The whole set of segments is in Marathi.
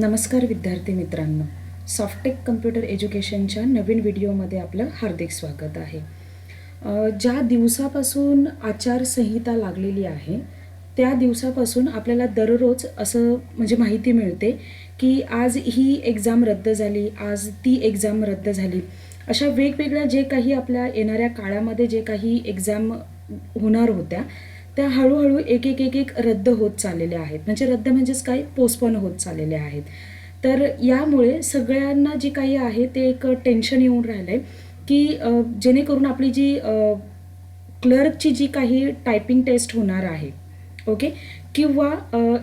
नमस्कार विद्यार्थी मित्रांनो. सॉफ्टेक कम्प्युटर एज्युकेशनच्या नवीन व्हिडिओमध्ये आपलं हार्दिक स्वागत आहे. ज्या दिवसापासून आचारसंहिता लागलेली आहे त्या दिवसापासून आपल्याला दररोज असं म्हणजे माहिती मिळते की आज ही एक्झाम रद्द झाली आज ती एक्झाम रद्द झाली. अशा वेगवेगळ्या जे काही आपल्या येणाऱ्या काळामध्ये जे काही एक्झाम होणार होत्या त्या हळूहळू एक एक एक एक रद्द होत चाललेल्या आहेत. म्हणजे रद्द म्हणजेच काय? पोस्टपोन होत चाललेल्या आहेत. तर यामुळे सगळ्यांना जे काही आहे ते एक टेन्शन येऊन राहिलं आहे की जेणेकरून आपली जी क्लर्कची जी काही टायपिंग टेस्ट होणार आहे ओके किंवा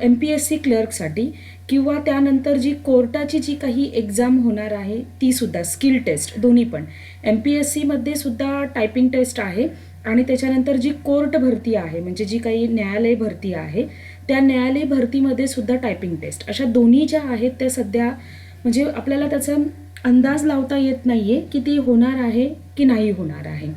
एम पी एस सी क्लर्कसाठी किंवा त्यानंतर जी कोर्टाची जी काही एक्झाम होणार आहे तीसुद्धा स्किल टेस्ट दोन्ही पण. एम पी एस सीमध्ये सुद्धा टायपिंग टेस्ट आहे. आणि त्याच्यानंतर जी कोर्ट भरती आहे म्हणजे जी काही न्यायालय भरती आहे त्या न्यायालय भरतीमध्ये सुद्धा टायपिंग टेस्ट अशा दोन्ही ज्या आहेत त्या सध्या म्हणजे आपल्याला त्याचा अंदाज लावता येत नाही आहे की ती होणार आहे की नाही होणार आहे.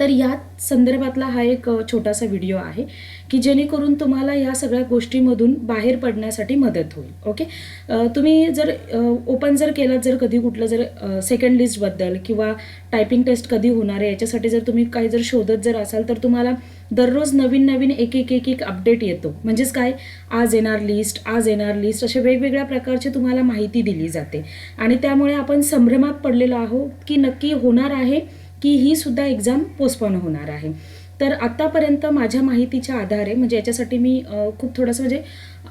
तर ह्या संदर्भातला हा एक छोटासा व्हिडिओ आहे की जेणेकरून तुम्हाला या सगळ्या गोष्टीमधून बाहेर पडण्यासाठी मदत होईल. ओके? तुम्ही जर ओपन जर केलात जर कधी कुठलं जर सेकंड लिस्टबद्दल किंवा टायपिंग टेस्ट कधी होणार आहे याच्यासाठी जर तुम्ही काही जर शोधत जर असाल तर तुम्हाला दररोज नवीन नवीन एक एक एक एक अपडेट येतो. म्हणजेच काय? आज येणार लिस्ट आज येणार लिस्ट अशा वेगवेगळ्या प्रकारची तुम्हाला माहिती दिली जाते. आणि त्यामुळे आपण संभ्रमात पडलेलो आहोत की नक्की होणार आहे की ही सुद्धा एक्झाम पोस्टपोन होणार आहे. तर आत्तापर्यंत माझ्या माहितीच्या आधारे म्हणजे याच्यासाठी मी खूप थोडंसं म्हणजे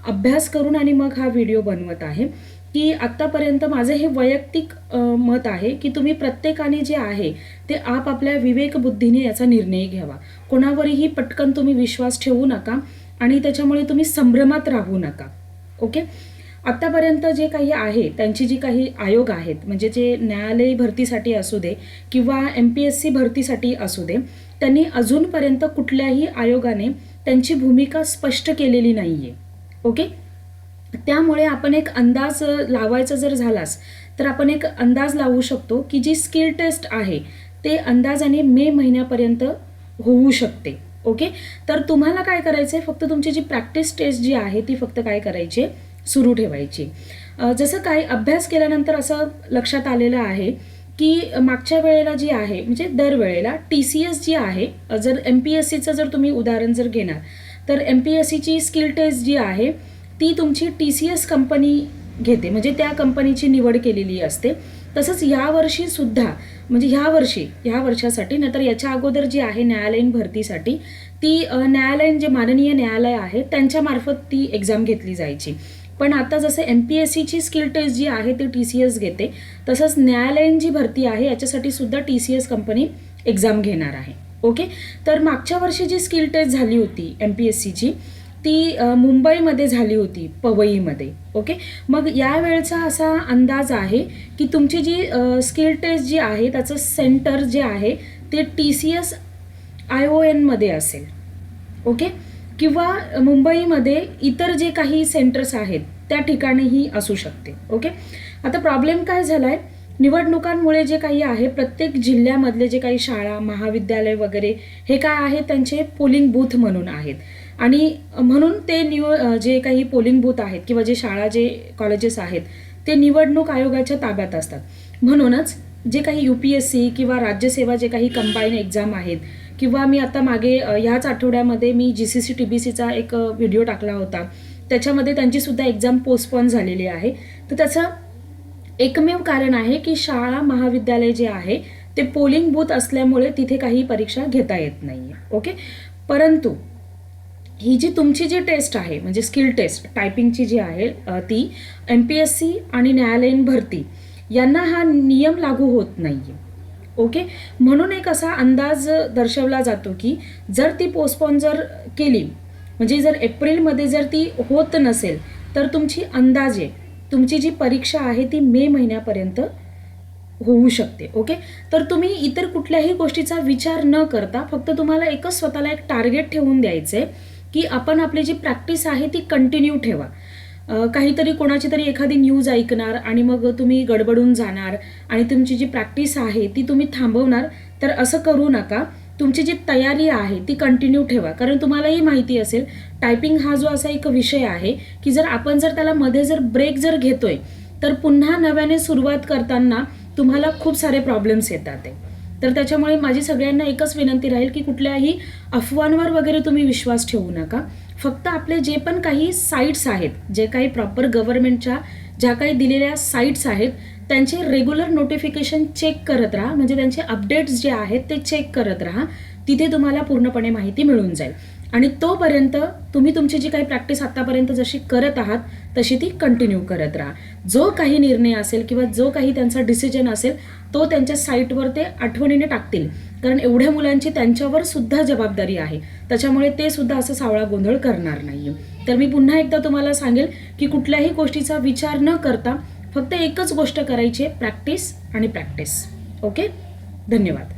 अभ्यास करून आणि मग हा व्हिडिओ बनवत आहे की आत्तापर्यंत माझं हे वैयक्तिक मत आहे की तुम्ही प्रत्येकाने जे आहे ते आपापल्या विवेकबुद्धीने याचा निर्णय घ्यावा. कोणावरही पटकन तुम्ही विश्वास ठेवू नका आणि त्याच्यामुळे तुम्ही संभ्रमात राहू नका. ओके? आत्तापर्यंत जे काही आहे त्यांची जी काही आयोग आहेत म्हणजे जे न्यायालय भरतीसाठी असू दे किंवा एम पी एस सी भरतीसाठी असू दे त्यांनी अजूनपर्यंत कुठल्याही आयोगाने त्यांची भूमिका स्पष्ट केलेली नाही आहे ओके? त्यामुळे आपण एक अंदाज लावायचा जर झालास तर आपण एक अंदाज लावू शकतो की जी स्किल टेस्ट आहे ते अंदाजाने मे महिन्यापर्यंत होऊ शकते. ओके? तर तुम्हाला काय करायचं आहे फक्त तुमची जी प्रॅक्टिस टेस्ट जी आहे ती फक्त काय करायची आहे? सुरू ठेवायची. जसं काय अभ्यास केल्यानंतर असं लक्षात आलेलं आहे की मागच्या वेळेला जी आहे म्हणजे दरवेळेला टी सी एस जी आहे जर एम पी एस सीचं जर तुम्ही उदाहरण जर घेणार तर एम पी एस सीची स्किल टेस्ट जी आहे ती तुमची टी सी एस कंपनी घेते. म्हणजे त्या कंपनीची निवड केलेली असते. तसंच यावर्षी सुद्धा म्हणजे ह्या वर्षी ह्या वर्षासाठी नंतर याच्या अगोदर जी आहे न्यायालयीन भरतीसाठी ती न्यायालयीन जे माननीय न्यायालय आहे त्यांच्यामार्फत ती एक्झाम घेतली जायची. पण आता जसं एम पी एस सीची स्किल टेस्ट जी आहे ती टी सी एस घेते तसंच न्यायालयीन जी भरती आहे याच्यासाठी सुद्धा T C S company exam घेणार आहे. ओके तर मागच्या वर्षी जी स्किल टेस्ट झाली होती एम पी एस सीची ती मुंबईमध्ये झाली होती पवईमध्ये. ओके मग यावेळचा असा अंदाज आहे की तुमची जी स्किल टेस्ट जी आहे त्याचं सेंटर जे आहे ते T C S I O एनमध्ये असेल. ओके किंवा मुंबईमध्ये इतर जे काही सेंटर्स आहेत त्या ठिकाणीही असू शकते ओके आता प्रॉब्लेम काय झाला आहे निवडणुकांमुळे जे काही आहे प्रत्येक जिल्ह्यामधले जे काही शाळा महाविद्यालय वगैरे हे काय आहे? त्यांचे पोलिंग बूथ म्हणून आहेत. आणि म्हणून ते निव जे काही पोलिंग बूथ आहेत किंवा जे शाळा जे कॉलेजेस आहेत ते निवडणूक आयोगाच्या ताब्यात असतात. म्हणूनच जे काही यू पी एस सी किंवा राज्यसेवा जे काही कंबाईन एक्झाम आहेत किंवा मी आता मागे ह्याच आठवड्यामध्ये मी G C C T B सीचा एक व्हिडिओ टाकला होता. त्याच्यामध्ये त्यांचीसुद्धा एक्झाम पोस्टपॉन झालेली आहे. तर त्याचं एकमेव कारण आहे की शाळा महाविद्यालय जे आहे ते पोलिंग बूथ असल्यामुळे तिथे काही परीक्षा घेता येत नाही ओके परंतु ही जी तुमची जी टेस्ट आहे म्हणजे स्किल टेस्ट टायपिंगची जी आहे ती एम पी एस सी आणि न्यायालयीन भरती यांना हा नियम लागू होत नाही आहे ओके म्हणून एक असा अंदाज दर्शवला जातो की जर ती पोस्टपॉन जर केली म्हणजे जर एप्रिलमध्ये जर ती होत नसेल तर तुमची अंदाजे तुमची जी परीक्षा आहे ती मे महिन्यापर्यंत होऊ शकते. ओके तर तुम्ही इतर कुठल्याही गोष्टीचा विचार न करता फक्त तुम्हाला एकच स्वतःला एक टार्गेट ठेवून द्यायचं आहे की आपण आपली जी प्रॅक्टिस आहे ती कंटिन्यू ठेवा. काहीतरी कोणाची तरी एखादी न्यूज ऐकणार आणि मग तुम्ही गडबडून जाणार आणि तुमची जी प्रॅक्टिस आहे ती तुम्ही थांबवणार तर असं करू नका. तुमची जी तयारी आहे ती कंटिन्यू ठेवा. कारण तुम्हालाही माहिती असेल टायपिंग हा जो असा एक विषय आहे की जर आपण जर त्याला मध्ये जर ब्रेक जर घेतोय तर पुन्हा नव्याने सुरुवात करताना तुम्हाला खूप सारे प्रॉब्लेम्स येतात आहे तर त्याच्यामुळे माझी सगळ्यांना एकच विनंती राहील की कुठल्याही अफवांवर वगैरे तुम्ही विश्वास ठेवू नका. फक्त आपले जे पण काही साईट्स आहेत जे काही प्रॉपर गव्हर्नमेंटच्या ज्या काही दिलेल्या साईट्स आहेत त्यांचे रेग्युलर नोटिफिकेशन चेक करत राहा. म्हणजे त्यांचे अपडेट्स जे आहेत ते चेक करत राहा. तिथे तुम्हाला पूर्णपणे माहिती मिळून जाईल. आणि तोपर्यंत तुम्ही तुमची जी काही प्रॅक्टिस आतापर्यंत जशी करत आहात तशी ती कंटिन्यू करत राहा. जो काही निर्णय असेल किंवा जो काही त्यांचा डिसिजन असेल तो त्यांच्या साईटवर ते आठवणीने टाकतील. कारण एवढ्या मुलांची त्यांच्यावर सुद्धा जबाबदारी आहे. त्याच्यामुळे ते सुद्धा असं सावळा गोंधळ करणार नाही तर मी पुन्हा एकदा तुम्हाला सांगेल की कुठल्याही गोष्टीचा विचार न करता फक्त एकच गोष्ट करायची आहे प्रॅक्टिस आणि प्रॅक्टिस ओके धन्यवाद.